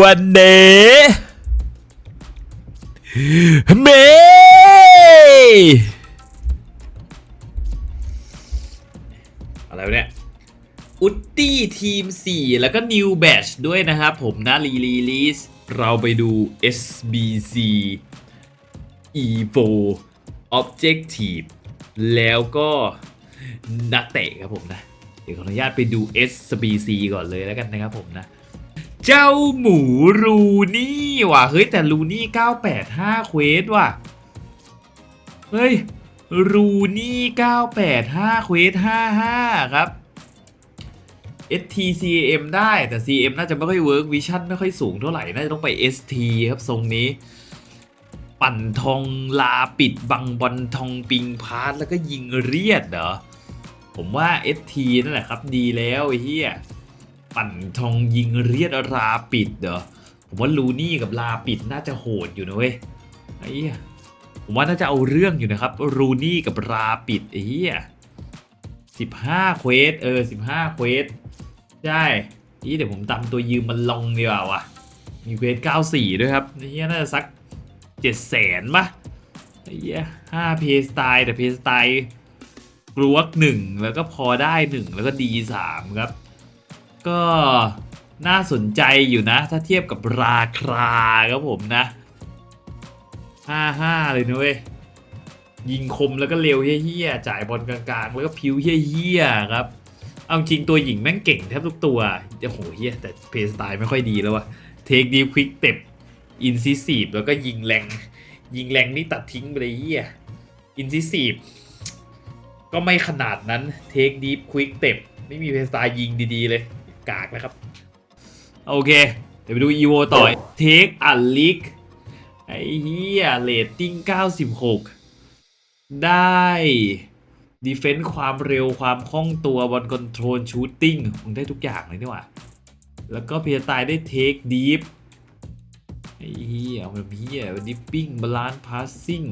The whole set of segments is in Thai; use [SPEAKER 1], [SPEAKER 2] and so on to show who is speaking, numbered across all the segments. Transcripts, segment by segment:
[SPEAKER 1] วันนี้เมอะไรวะเนี่ยอุตตี้ทีม 4 แล้วก็ New Batch ด้วยนะครับผมนะรีลีลีสเราไปดู SBC Evo Objective แล้วก็นักเตะครับผมนะ เดี๋ยวขออนุญาตไปดู SBC ก่อนเลยแล้วกันนะครับผมนะ เจ้าหมูรูนี่ว่ะ เฮ้ยแต่รูนี่ 985 เควสว่ะ เฮ้ย รูนี่ 985 เควส 55 ครับ STCM ได้แต่ CM น่าจะไม่ค่อยเวิร์กวิชั่นไม่ค่อยสูงเท่าไหร่ น่าจะต้องไป ST ครับทรงนี้ ปั่นทองลาปิดบังบอลทองปิงพาร์ทแล้วก็ยิงเรียดเหรอ ผมว่า ST นั่นแหละครับดีแล้วไอ้เหี้ย ปั่นทองยิงเรียดราปิดเหรอผมว่าลูนี่กับลาปิดน่าจะโหดอยู่นะเว้ยไอ้เหี้ยผมว่าน่าจะเอาเรื่องอยู่นะครับรูนี่กับราปิดไอ้เหี้ยสิบห้าเควสเออสิบห้าเควสใช่นี่เดี๋ยวผมตามตัวยืมมันลงดีกว่าวะมีเควส94ด้วยครับไอ้เหี้ยน่าจะสัก7 0 0แสนปะไอ้เหี้ยห้าเพสไตล์แต่เพสไตล์กลัวกหนึ่งแล้วก็พอได้หนึ่งแล้วก็ดีสามครับ ก็น่าสนใจอยู่นะ ถ้าเทียบกับราคาครับผมนะห้าห้าเลยนะเว้ย ยิงคมแล้วก็เร็วเฮี้ยๆจ่ายบอลกลางๆ แล้วก็พิ้วเฮี้ยๆครับ เอาจริงตัวหญิงแม่งเก่งแทบทุกตัวโอ้โหเฮี้ยแต่เพย์สไตล์ไม่ค่อยดีแล้ววะเทคดีควิกเต็บอินซิซีฟแล้วก็ยิงแรง ยิงแรงนี่ตัดทิ้งไปเลยเฮี้ยอินซิซีฟก็ไม่ขนาดนั้นเทคดีควิกเต็บไม่มีเพย์สไตล์ยิงดีๆเลย กากนะครับ โอเค เดี๋ยวไปดูอีโวต่อเทคอัลลิกไอ้เหี้ยเรตติ้ง 96 ได้ดีเฟน s ์ความเร็วความคล่องตัวบอลคอนโทรลชูตติ้งมึงได้ทุกอย่างเลยนี่หว่า แล้วก็เพียตายได้เทคดีฟไอ้เหี้ยเอาแบบเหี้ยดิปปิ้งบาลานซ์พาสซิ่ง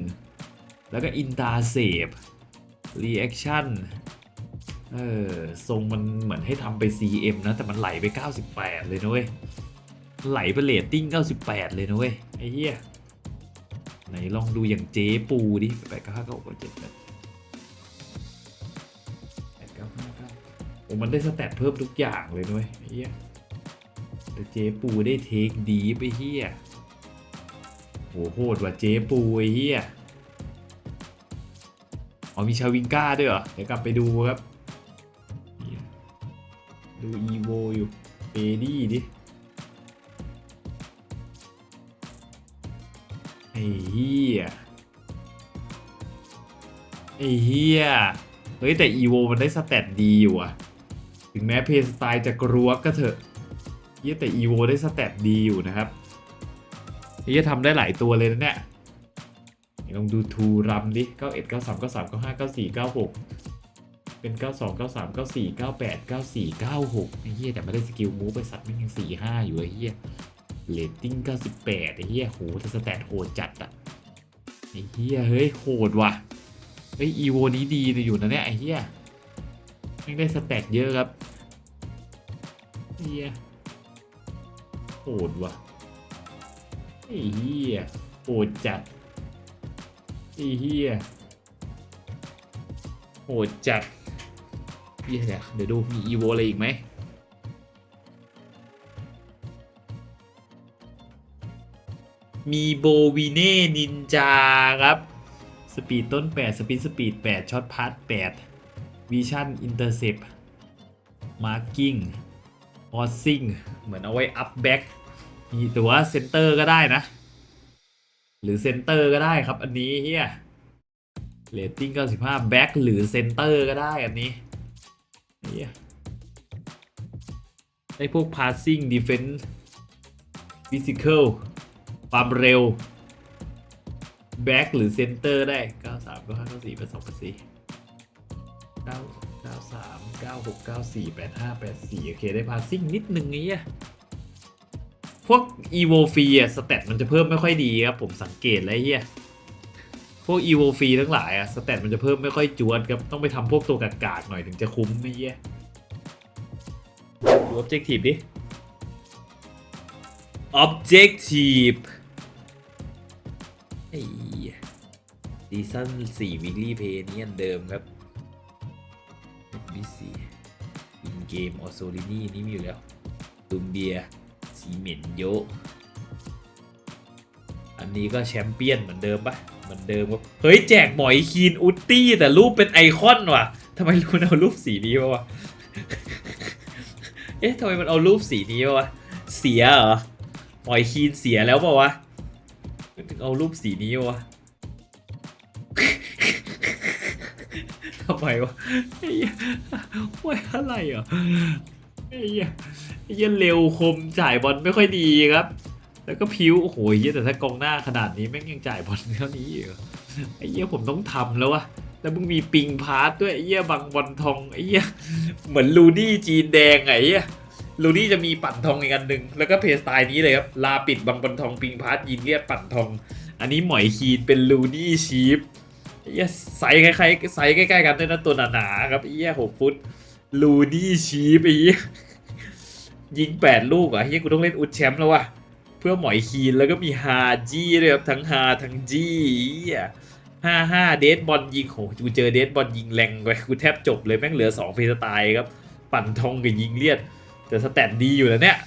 [SPEAKER 1] แล้วก็อินตาเซฟรีแอคชั่น เออทรงมันเหมือนให้ทำไป CM นะ แต่มันไหลไป 98 เลยนะเว้ย ไหลไปเรตติ้ง 98 เลยนะเว้ย ไอ้เหี้ย ไหนลองดูอย่างเจ๊ปูดิแปดเก้าห้าเก้าเจ็ดแปดแปดเก้าห้าเก้าโอ้มันได้สแตทเพิ่มทุกอย่างเลยด้วยไอ้เหี้ยแต่เจ๊ปูได้เทคดีไปเหี้ยโหโหดว่ะเจ๊ปูไอ้เหี้ยอ๋อมีชาวิงก้าด้วยเหรอ เดี๋ยวกลับไปดูครับ ดูอีโวอยู่เปดี้ดิไอ้เฮียไอ้เฮียเฮ้ย แต่อีโวมันได้สแตทดีอยู่อะถึงแม้เพย์สไตล์จะกรัวก็เถอะเฮียแต่อีโวได้สแตทดีอยู่นะครับเฮียทำได้หลายตัวเลยนะเนี่ยลองดูทูรัมดิ 91 93 93 95 94 96 เป็น 92 93 94 98 94 96ไอ้เฮียแต่ไม่ได้สกิลมูฟไปสัตว์มันยัง45 อยู่ไอ้เฮียเรตติ้ง 98 ไอ้เหี้ยโหแต่สแตทโหดจัดอะไอ้เหี้ยเฮ้ยโหดว่ะเฮ้ยอีโวนี้ดีเลยอยู่นะเนี่ยไอ้เหี้ยไม่งได้สแตทเยอะครับไอ้เหี้ยโหดว่ะไอ้เหี้ยโหดจัดไอ้เหี้ยโหดจัด เดี๋ยวเดี๋ยวดูมีอีโวอะไรอีกไหมมีโบวีเน่นินจาครับ สปีดต้น 8 สปีดสปีด 8ช็อตพาร์ท8วิชั่นอินเตอร์เซปมาร์กิ้งออสซิงเหมือนเอาไว้อัพแบ็กมีตัวเซนเตอร์ก็ได้นะ หรือเซนเตอร์ก็ได้ครับอันนี้เฮียเรตติ้ง95แบ็กหรือเซนเตอร์ก็ได้อันนี้ ได้พวก passing defense ฟิสิกอลความเร็วแบ็กหรือเซนเตอร์ได้ 93 95 94 82 84 9 93 96 94 85 84 โอเค ได้พาสซิ่งนิดนึงไงอะพวก evo ฟรีอะสเตตมันจะเพิ่มไม่ค่อยดีครับ ผมสังเกตแล้วไอ้เฮีย พวก evo ฟรีทั้งหลายอะสเตตมันจะเพิ่มไม่ค่อยจวดครับต้องไปทำพวกตัวกากๆหน่อยถึงจะคุ้มไอ้เฮียดู objective ดิ objective ไอ้ซีซั่น4 weekly pay นี่อันเดิมครับ BC อินเกมออโซลินี่นี่มีอยู่แล้วตุมเบียซีเมนโย อันนี้ก็แชมเปี้ยนเหมือนเดิมปะ เหมือนเดิมครับเฮ้ยแจกหมอยคีนอุตตี้แต่รูปเป็นไอคอนว่ะทำไมคุณเอารูปสีนี้มาวะเอ๊ะทำไมมันเอารูปสีนี้มาวะเสียเหรอหมอยคีนเสียแล้วเปล่าวะถึงเอารูปสีนี้มาวะทำไมวะไอ้หี้ยว่าอะไรอะไอ้ยไอ้ยเร็วคมจ่ายบอลไม่ค่อยดีครับ แล้วก็พิ้วโอ้โหเหี้ยแต่ถ้ากองหน้าขนาดนี้แม่งยังจ่ายบอลเท่านี้อีกเหรอไอ้เหี้ยผมต้องทำแล้ววะแล้วมึงมีปิงพาร์ทด้วยไอ้เหี้ยบังบอลทองไอ้เหี้ยเหมือนลูดี้จีนแดงไงไอ้เหี้ยลูดี้จะมีปั่นทองอีกอันหนึ่งแล้วก็เพสไตล์นี้เลยครับลาปิดบังบอลทองปิงพาร์ทยิงเลียดปั่นทอง อันนี้หมอยคีนเป็นลูดี้ชีฟไอ้เหี้ยไซส์คล้ายๆไซส์ใกล้ๆกันด้วยนะตัวหนาๆครับไอ้เหี้ยหกฟุตลูนี่ชีฟไอ้เหี้ยยิงแปดลูกอะไอ้เหี้ยกูต้องเล่นอุดแชมป์แล้วว่ะ พื่อหมอยคีนแล้วก็มีฮาจี้ด้วยครับทั้งฮาทั้งจี้ห้าห้าเดทบอลยิงโหกูเจอเดทบอลยิงแรงไปกูแทบจบเลยแม่งเหลือสองเพย์สไตล์ครับ ปั่นทองกับยิงเลียด แต่สแตทดีอยู่แล้วเนี่ย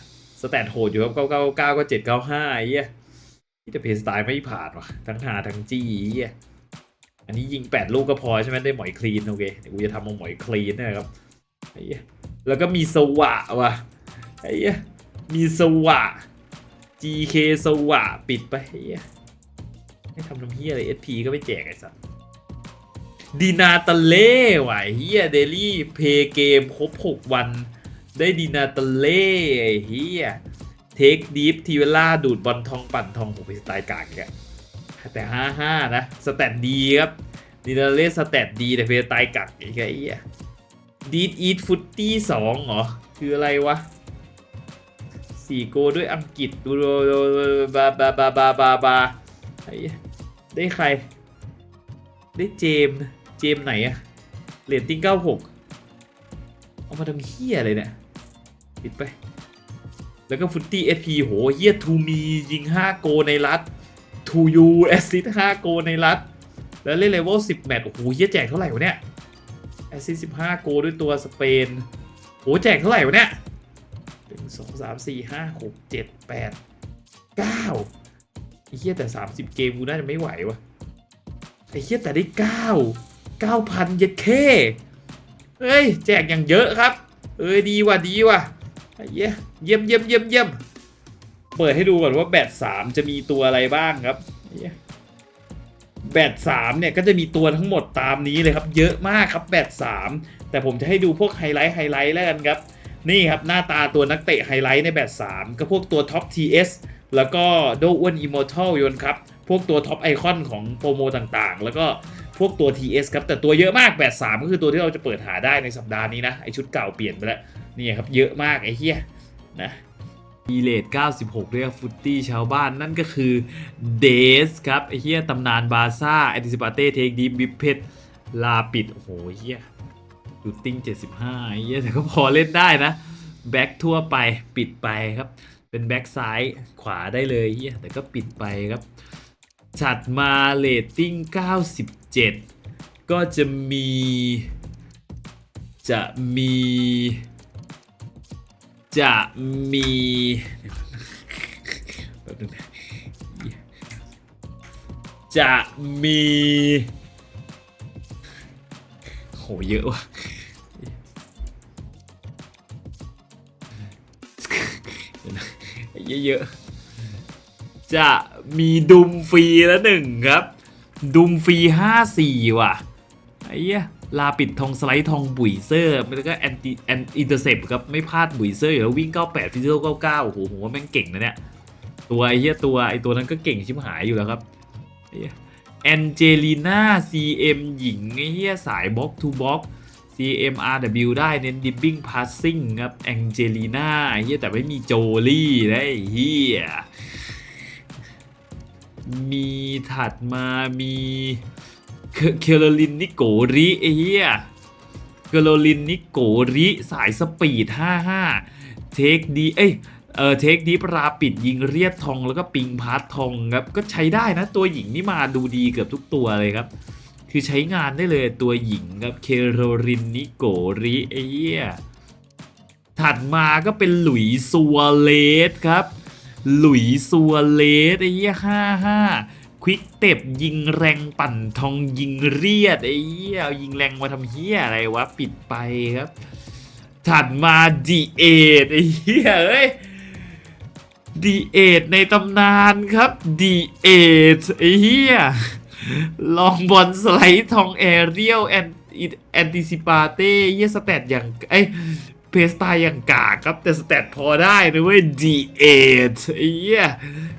[SPEAKER 1] สแตทโหดอยู่ครับเก้าเก้าเก้าก็เจ็ดเก้าห้าไอ้เหี้ยที่จะเพย์สไตล์ไม่ผ่านว่ะทั้งฮาทั้งจี้ไอ้เหี้ยอันนี้ยิง8ลูกก็พอใช่ไหมได้หมอยคลีนโอเคเดี๋ยวกูจะทำมาหมอยคลีนนะครับไอ้เหี้ยแล้วก็มีสวะว่ะไอ้เหี้ยมีสวะ GK สวะปิดไปไอ้เหี้ยไม่ทำน้ำเฮียอะไร SP ก็ไม่แจกไอ้สัสดีนาตาเล่ว่ะไอ้เฮียเดลี่เพย์เกมครบ 6 วัน ได้ดีนาตาเล่ไอ้เฮียเทคดีฟทีเวล่าดูดบอลทองปั่นทองของเป็นสไตล์กากแกแต่ 55 นะ สแตทดีครับดินาเล่สแตทดีแต่เพย์ตายกักไอ้ไอ้เหี้ยดีดอีทฟุตตี้สองเหรอ คืออะไรวะ สี่โกด้วยอังกฤษดูบาบาบาบาบาบาได้ใคร ได้เจมส์เจมส์ไหนอะเรตติ้ง 96 เอามาทำเฮียอะไรเนี่ย ปิดไป แล้วก็ฟุตตี้เอพีโหเฮียทูมียิง 5 โกในรัฐทูยูแอสซิสห้าโกในรัฐ แล้วเล่นเลเวล10 แมตช์โอ้โหเฮียแจกเท่าไหร่วะเนี่ยแอสซิส15 โกด้วยตัวสเปนโหแจกเท่าไหร่วะเนี่ย หนึ่งสองสามสี่ห้าหกเจ็ดแปดเก้าไอ้เฮียแต่ 30 เกมกูน่าจะไม่ไหววะไอ้เฮียแต่ได้ 9 9,000 เยดเคเฮ้ย แจกอย่างเยอะครับ เอ้ยดีว่ะดีว่ะไอ้เหี้ยเยี่ยมเยี่ยมเยี่ยมเยี่ยมเปิดให้ดูก่อนว่าแบต3จะมีตัวอะไรบ้างครับแบต3เนี่ยก็จะมีตัวทั้งหมดตามนี้เลยครับ เยอะมากครับแบต3แต่ผมจะให้ดูพวกไฮไลท์ไฮไลท์แล้วกันครับ นี่ครับ หน้าตาตัวนักเตะไฮไลท์ในแบต3ก็พวกตัวท็อป TS แล้วก็โดอ้วนอิมมอร์ทัลยนครับ พวกตัวท็อปไอคอนของโปรโมต่างๆ แล้วก็พวกตัว TS ครับ แต่ตัวเยอะมากแบต3ก็คือตัวที่เราจะเปิดหาได้ในสัปดาห์นี้นะ ไอชุดเก่าเปลี่ยนไปแล้ว นี่ครับ เยอะมากไอเฮียนะอีเลด96 เรียกฟุตตี้ชาวบ้านนั่นก็คือเดสครับไอ้เฮียตำนานบาซ่าแอนติซิปาเต้เทคดีบิเพชลาปิด โอ้โหเฮีย ดูติ้ง 75ไอ้เฮียแต่ก็พอเล่นได้นะ แบ็กทั่วไปปิดไปครับ เป็นแบ็กซ้ายขวาได้เลยเฮียแต่ก็ปิดไปครับถัดมาเลตติ้ง 97 ก็จะมี จะมี จะมีจะมีโหเยอะว่ะ เยอะๆ จะมีดุมฟรีแล้วหนึ่งครับ ดุมฟรีห้าสี่ว่ะไอ้เหี้ยลาปิดทองสไลด์ทองบุยเซอร์แล้วก็แอนติแอนอินเตอร์เซปครับ ไม่พลาดบุยเซอร์อยู่แล้ววิ่ง 98ฟิสิกอล99 โอ้โหผมว่าแม่งเก่งนะเนี่ย ตัวไอ้เหี้ยตัวไอ้ตัวนั้นก็เก่งชิบหายอยู่แล้วครับไอ้เหี้ยแอนเจลีน่า CM หญิงไอ้เหี้ยสายบล็อกทูบล็อก CMRW ได้เน้นดิปปิ้งพาสซิ่งครับแองเจลีน่าไอ้เหี้ยแต่ไม่มีโจลี่นะไอ้เหี้ยมีถัดมามีเคโรลินนิโกริไอ้เหี้ยเคโรลินนิโกริสายสปีด 55 เทคดีเอ้ยเออเทคดีปราปิดยิงเรียดทองแล้วก็ปิงพาร์ททองครับก็ใช้ได้นะตัวหญิงนี่มาดูดีเกือบทุกตัวเลยครับ คือใช้งานได้เลยตัวหญิงครับเคโรลินนิโกริไอ้เหี้ยถัดมาก็เป็นหลุยส์ซัวเลสครับ หลุยส์ซัวเลสไอ้เหี้ยห้าห้าควิกเต็บยิงแรงปั่นทองยิงเรียดไอ้เหี้ยยิงแรงมาทำเหี้ยอะไรวะ ปิดไปครับ ถัดมาดีเอทไอ้เหี้ยเอ้ยดีเอทในตำนานครับดีเอทไอ้เหี้ย ลองบอลสไลด์ทองแอเรียลแอนแอนติซิปาเต้เยสแตทอย่างไอเพสตล์อย่างกากครับ แต่สแตทพอได้นะเว้ยดีเอทไอ้เหี้ย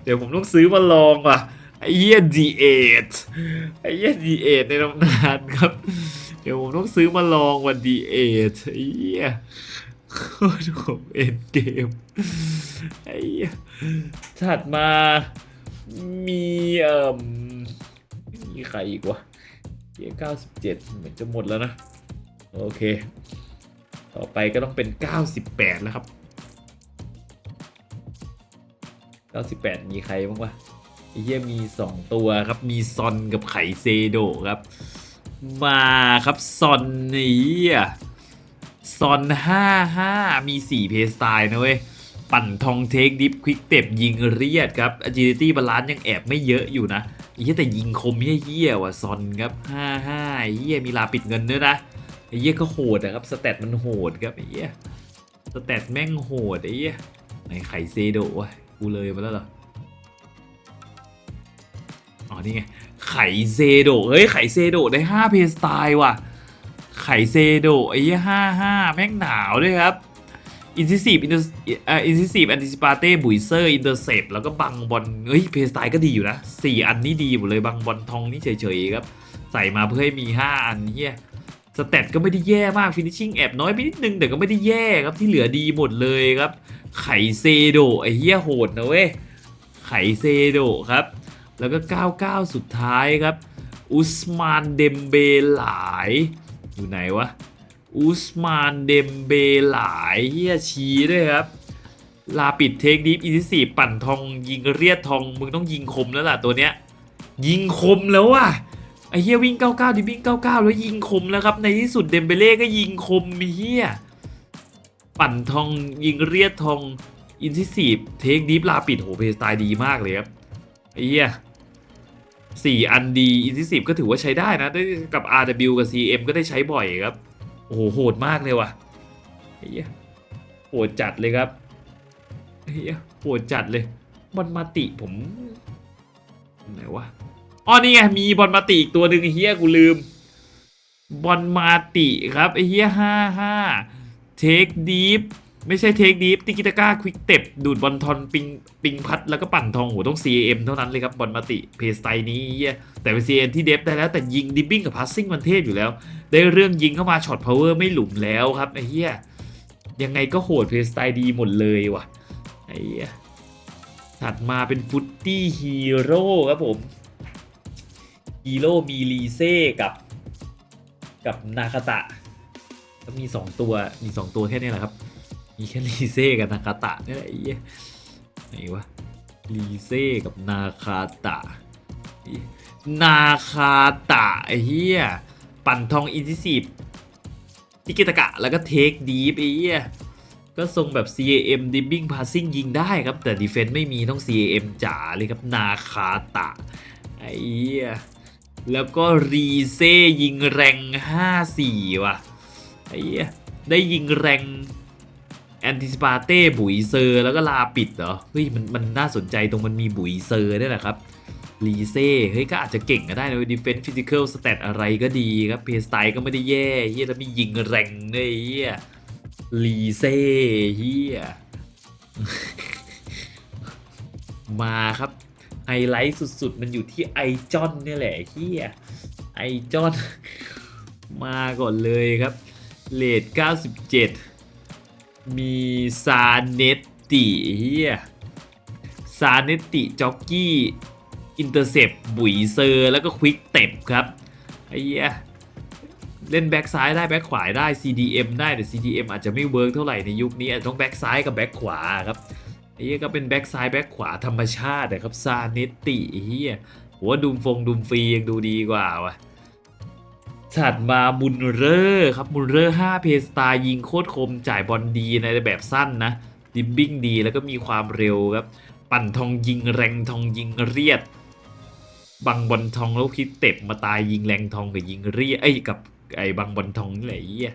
[SPEAKER 1] เดี๋ยวผมต้องซื้อมาลองว่ะไอ้เหี้ยดีเอทไอ้เหี้ยดีเอทในตำนานครับ เดี๋ยวผมต้องซื้อมาลองวันดีเอทไอ้เหี้ยโคตรผมเอ็นเกมไอ้เหี้ยถัดมามีเอ่ม มีใครอีกวะเหี้ยเก้าสิบเจ็ดเหมือนจะหมดแล้วนะ โอเค ต่อไปก็ต้องเป็น98แล้วครับ98มีใครบ้างวะไอ้เหี้ยมี2ตัวครับ มีซอนกับไข่เซโดครับ มาครับซอนนี่อะซอน55มี4เพสไตล์นะเว้ยปั่นทองเทคดิฟควิกเต็บยิงเรียดครับ agility บาลานซ์ยังแอบไม่เยอะอยู่นะ เหี้ยแต่ยิงคมเหี้ยๆว่ะซอนครับ55ไอ้าเหี้ยมีลาปิดเงินด้วยนะเหี้ยก็โหดอะครับสแตทมันโหดครับเหี้ยสแตทแม่งโหดไอ้เหี้ยไหนไข่เซโดวะกูเลยมาแล้วเหรออ๋อนี่ไงไข่เซโดเฮ้ยไข่เซโดได้5เพสไตล์ว่ะไข่เซโดไอ้ห้าห้าแม่งหนาวด้วยครับ อินซิซีฟอินเตอร์อินซิซีฟแอนติซิปาเต้บุยเซอร์อินเตอร์เซปแล้วก็บังบอลเฮ้ยเพสไตล์ก็ดีอยู่นะสี่อันนี้ดีหมดเลยบังบอลทองนี่เฉยๆครับ ใส่มาเพื่อให้มี 5 อันเฮียสเตตก็ไม่ได้แย่มากฟินิชชิ่งแอบน้อยไปนิดนึง แต่ก็ไม่ได้แย่ครับที่เหลือดีหมดเลยครับ ไข่เซโดไอ้เฮียโหดนะเว้ยไข่เซโดครับ แล้วก็ 99 สุดท้ายครับ อุสมานเดมเบหลาย อยู่ไหนวะ อุสมานเดมเบหลายเฮียชี้ด้วยครับ ลาปิดเทคดิฟอีสี่ปั่นทองยิงเรียดทอง มึงต้องยิงคมแล้วล่ะตัวเนี้ย ยิงคมแล้วว่ะไอเฮียวิ่ง 99ดิวิ่ง 99 แล้วยิงคมแล้วครับ ในที่สุดเดมเบเล่ก็ยิงคมมีเฮียปั่นทองยิงเรียดทองอินทิสีเทคดิฟลาปิดโหเพสไตล์ดีมากเลยครับไอ้เฮียสี่อันดีอินทิสีก็ถือว่าใช้ได้นะได้กับ RW กับ CM ก็ได้ใช้บ่อยครับ โอ้โหโหดมากเลยว่ะเฮียโหดจัดเลยครับเฮียโหดจัดเลยบอลมาติผมไหนวะอ๋อนี่ไงมีบอลมาติอีกตัวหนึ่งเฮียกูลืมบอลมาติครับเฮียห้าห้าเทคดีฟไม่ใช่เทคดีฟติกิตาก้าควิกเต็บดูดบอลทอนปิงปิงพัดแล้วก็ปั่นทองโหต้อง CM เท่านั้นเลยครับบอลมาติเพสไตนี้เฮียแต่เป็น CM ที่เดฟได้แล้วแต่ยิงดิบบิ้งกับพาสซิ่งมันเทพอยู่แล้ว ได้เรื่องยิงเข้ามาช็อตพาวเวอร์ไม่หลุมแล้วครับไอ้เฮียยังไงก็โหดเพลสไตล์ดีหมดเลยว่ะไอ้เฮียถัดมาเป็นฟุตตี้ฮีโร่ครับผมฮีโร่มีลีเซ่กับ กับนาคาตะก็มี 2 ตัวมี 2 ตัวแค่นี้แหละครับ มีแค่ลีเซ่กับนาคาตะนี่แหละไอ้เหี้ยไหนวะลีเซ่กับนาคาตะ นาคาตะไอ้เหี้ย ปั่นทองอินทิซีฟติกิตะกะ แล้วก็เทคดีฟไอ้เหี้ยก็ทรงแบบ CAM Dibbing Passing ยิงได้ครับ แต่ Defense ไม่มีต้อง CAM จ๋าเลยครับ นาคาตะ ไอ้เหี้ยแล้วก็รีเซยิงแรง 54 ว่ะ ไอ้เหี้ยได้ยิงแรงแอนติสปาเต้บุยเซอร์ แล้วก็ลาปิดเหรอ เฮ้ยมันมันน่าสนใจตรงมันมีบุยเซอร์นี่แหละครับ รีเซ่เฮ้ยก็อาจจะเก่งก็ได้นะดิเฟน s ์ฟิสิก a l สเตตอะไรก็ดีครับเพสไตล์ก็ไม่ได้แย่เฮียแล้วมียิงแรงด้วยเฮียรีเซ่เฮียมาครับไฮไลท์สุดๆ มันอยู่ที่ไอจอนนี่แหละเฮียไอจอน มาก่อนเลยครับเลท97 มีซาเนตติเฮียซาเนตติจ็อกกี้ อินเตอร์เซปบุ๋ยเซอร์แล้วก็ควิกเต็บครับไอ้เหี้ยเล่นแบ็กซ้ายได้แบ็กขวาได้ CDM ได้แต่ CDM อาจจะไม่เวิร์กเท่าไหร่ในยุคนี้อาจต้องแบ็กซ้ายกับแบ็กขวาครับไอ้เหี้ยก็เป็นแบ็กซ้ายแบ็กขวาธรรมชาตินะครับซาเนตติเฮียหัวดูมฟงดูมฟรียังดูดีกว่าวะถัดมามุนเรอร์ครับมุนเรอร์5เพสตายิงโคตรคมจ่ายบอลดีในแบบสั้นนะดิบบิ้งดีแล้วก็มีความเร็วครับ ปั่นทองยิงแรงทองยิงเรียด บังบอลทองแล้วคิดเต็บมาตายยิงแรงทองกับยิงเรียไอ้กับไอ้บังบอลทองนี่แหละไอ้เหี้ย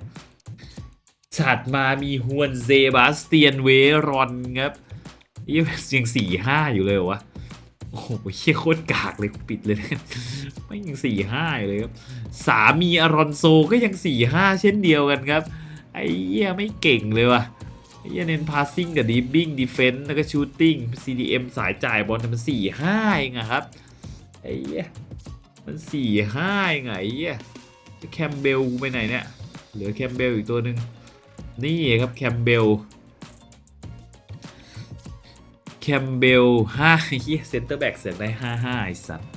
[SPEAKER 1] ถัดมามีฮวนเซบาสเตียนเวรอนครับเหี้ยยังสี่ห้าอยู่เลยวะโอ้โหเฮียโคตรกากเลยปิดเลยนะไม่ยังสี่ห้าเลยครับสามีอารอนโซก็ยังสี่ห้าเช่นเดียวกันครับ ไอ้เหี้ยไม่เก่งเลยว่ะไอ้เหี้ยเน้นพาสซิ่งกับดีบิ้งดีเฟนต์แล้วก็ชูตติ้ง CDM สายจ่ายบอลแต่มันสี่ห้าเองอะครับ ไอ้เหี้ยมันสี่ห้าเองอะไงเหี้ยแคมเบลกูไปไหนเนี่ยเหลือแคมเบลอีกตัวหนึ่งนี่ครับแคมเบลแคมเบลห้าเฮียเซนเตอร์แบ็กเสือกได้ห้าห้าไอสัตว์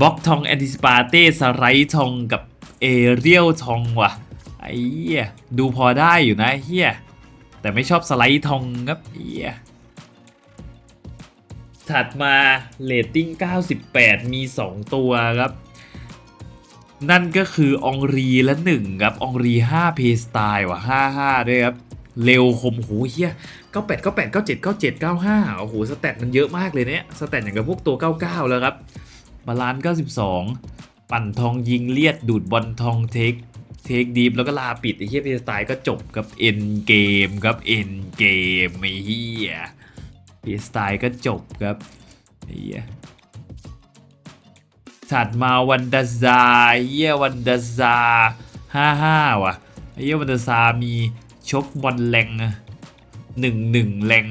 [SPEAKER 1] บล็อกทองแอนติสปาเต้สไลท์ทองกับเอเรียลทองว่ะไอ้เหี้ยดูพอได้อยู่นะเฮียแต่ไม่ชอบสไลท์ทองครับเฮีย ถัดมาเรตติ้ง 98 มี 2 ตัวครับ นั่นก็คืออองรีและ1ครับอองรี5เพสไตล์ว่ะ55 ด้วยครับ เร็วคมโหเฮีย98 98 97 97 95 โอ้โห สแตทมันเยอะมากเลยเนี่ยสแตทอย่างกับพวกตัว 99 แล้วครับบาลานซ์92 ปั่นทองยิงเลียดดูดบอลทองเทคเทคดีฟแล้วก็ลาปิดไอ้เฮียเพสไตล์ก็จบกับเอ็นเกมครับเอ็นเกมไอ้เฮีย เพสไตล์ก็จบครับไอ้เฮียถัดมาวันดาซาเฮียวันดาซา55ว่ะไอ้เฮียวันดาซามีชกบอลแรงหนึ่งหนึ่งแรง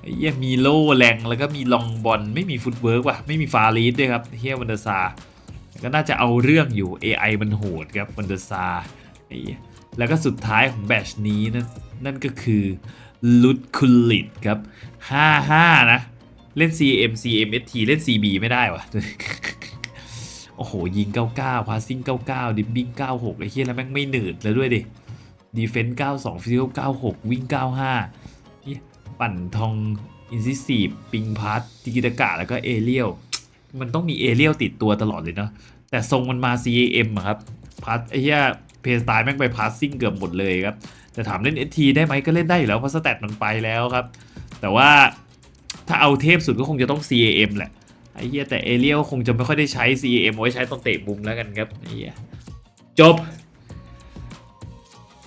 [SPEAKER 1] ไอ้เฮียมีโล่แรงแล้วก็มีลองบอลไม่มีฟุตเวิร์กว่ะไม่มีฟารีสด้วยครับเฮียวันดาซาก็น่าจะเอาเรื่องอยู่ AI มันโหดครับวันดอร์ซาไอ้เหี้ยแล้วก็สุดท้ายของแบชนี้นั่นนั่นก็คือ ลุดคุลิตครับ 55 นะ เล่น CM CMST เล่น CB ไม่ได้วะโอ้โห ยิง 99 พาสซิ่ง 99 ดิบบิ้ง 96 ไอ้เหี้ยแล้วแม่งไม่หนืดแล้วด้วยดิ ดีเฟนส์92 ฟิสิกอล96 วิ่ง 95เหี้ยปั่นทองอินซิซีฟปิงพาร์ตติกิตากะแล้วก็เอเรียล มันต้องมีเอเรียลติดตัวตลอดเลยเนาะแต่ทรงมันมา CAM อะครับพาสไอ้เหี้ย เพย์สไตล์แม่งไปพาสซิ่งเกือบหมดเลยครับ แต่ถามเล่น ST ได้ไหมก็เล่นได้อยู่แล้วเพราะสแตทมันไปแล้วครับ แต่ว่าถ้าเอาเทพสุดก็คงจะต้อง CAM แหละไอ้เหี้ยแต่เอเรียลคงจะไม่ค่อยได้ใช้ CAM ไว้ใช้ตอนเตะมุมแล้วกันครับไอ้เหี้ยจบ